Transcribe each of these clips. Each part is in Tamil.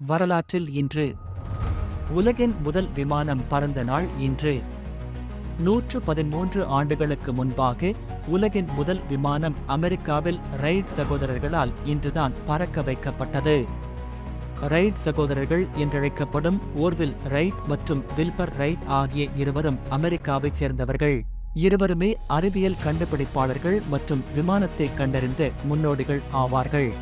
வரலாற்றில் இன்று. உலகின் முதல் விமானம் பறந்த நாள் இன்று. நூற்று பதிமூன்று ஆண்டுகளுக்கு முன்பாக உலகின் முதல் விமானம் அமெரிக்காவில் ரைட் சகோதரர்களால் இன்றுதான் பறக்க வைக்கப்பட்டது. ரைட் சகோதரர்கள் என்றழைக்கப்படும் ஓர்வில் ரைட் மற்றும் வில்பர் ரைட் ஆகிய இருவரும் அமெரிக்காவைச் சேர்ந்தவர்கள். இருவருமே அறிவியல் கண்டுபிடிப்பாளர்கள் மற்றும் விமானத்தை கண்டறிந்த முன்னோடிகள் ஆவார்கள்.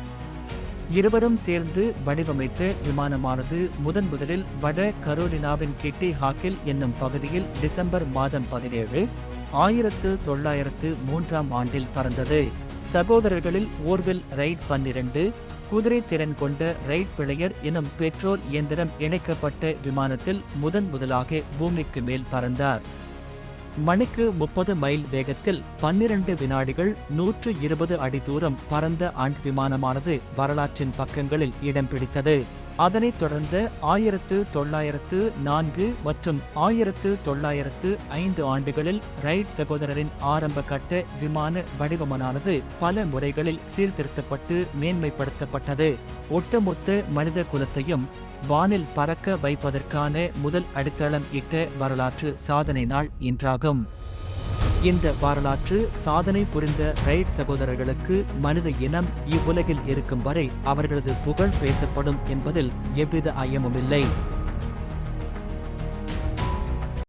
இருவரும் சேர்ந்து வடிவமைத்த விமானமானது முதன் முதலில் வட கரோலினாவின் கிட்டி ஹாக்கில் என்னும் பகுதியில் டிசம்பர் மாதம் பதினேழு ஆயிரத்து தொள்ளாயிரத்து மூன்றாம் ஆண்டில் பறந்தது. சகோதரர்களில் ஓர்வில் ரைட் பன்னிரண்டு குதிரை திறன் கொண்ட ரைட் பிளையர் எனும் பெட்ரோல் இயந்திரம் இணைக்கப்பட்ட விமானத்தில் முதன் முதலாக பூமிக்கு மேல் பறந்தார். மணிக்கு முப்பது மைல் வேகத்தில் பன்னிரண்டு வினாடிகள் நூற்று இருபது அடி தூரம் பறந்த ஆண்ட் விமானமானது வரலாற்றின் பக்கங்களில் இடம் பிடித்தது. அதனைத் தொடர்ந்து ஆயிரத்து தொள்ளாயிரத்து நான்கு மற்றும் ஆயிரத்து தொள்ளாயிரத்து ஐந்து ஆண்டுகளில் ரைட் சகோதரரின் ஆரம்ப கட்ட விமான வடிவமனானது பல முறைகளில் சீர்திருத்தப்பட்டு மேன்மைப்படுத்தப்பட்டது. ஒட்டுமொத்த மனித குலத்தையும் வானில் பறக்க வைப்பதற்கான முதல் அடித்தளம் இட்ட வரலாற்று சாதனை நாள் இன்றாகும். இந்த வரலாற்று சாதனை புரிந்த ரைட் சகோதரர்களுக்கு மனித இனம் இவ்வுலகில் இருக்கும் வரை அவர்களது புகழ் பேசப்படும் என்பதில் எவ்வித ஐயமுமில்லை.